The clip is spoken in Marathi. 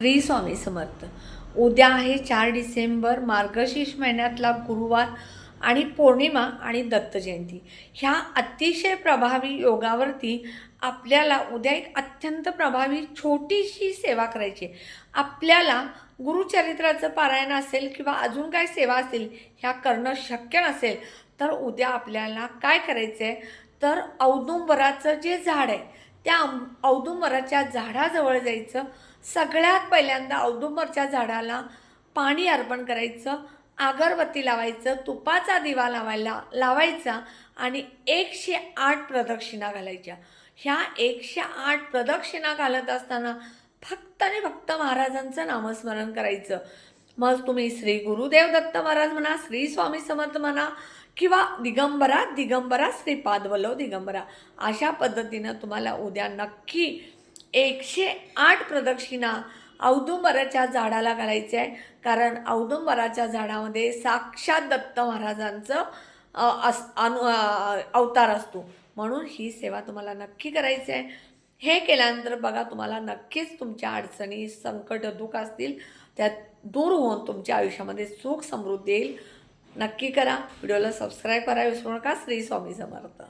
श्री स्वामी समर्थ. उद्या आहे चार डिसेंबर मार्गशीर्ष महिन्यातला गुरुवार आणि पौर्णिमा आणि दत्त जयंती. ह्या अतिशय प्रभावी योगावरती आपल्याला उद्या एक अत्यंत प्रभावी छोटीशी सेवा करायची आहे. आपल्याला गुरुचरित्राचं पारायण असेल किंवा अजून काय सेवा असेल ह्या करणं शक्य नसेल तर उद्या आपल्याला काय करायचं आहे तर औदुंबराचं जे झाड आहे त्या औदुंबराच्या झाडाजवळ जायचं. सगळ्यात पहिल्यांदा औदुंबरच्या झाडाला पाणी अर्पण करायचं. अगरबत्ती लावायचं तुपाचा दिवा लावायला लावायचा आणि एकशे आठ प्रदक्षिणा घालायच्या. ह्या एकशे आठ प्रदक्षिणा घालत असताना फक्त आणि फक्त महाराजांचं नामस्मरण करायचं. मग तुम्ही श्री गुरुदेव दत्त महाराज म्हणा श्री स्वामी समर्थ म्हणा किंवा दिगंबरा दिगंबरा श्रीपाद दिगंबरा अशा पद्धतीनं तुम्हाला उद्या नक्की एकशे आठ प्रदक्षिणा औदुंबराच्या झाडाला घालायचे आहे. कारण औदुंबराच्या झाडामध्ये साक्षात दत्त महाराजांचं अस अनु अवतार असतो. म्हणून ही सेवा तुम्हाला नक्की करायची आहे. हे केल्यानंतर बघा तुम्हाला नक्कीच तुमच्या अडचणी संकट दुःख असतील त्यात दूर होऊन तुमच्या आयुष्यामध्ये सुख समृद्धी येईल. नक्की करा. व्हिडिओला सबस्क्राईब करा. विसरू नका. श्री स्वामी समर्थ.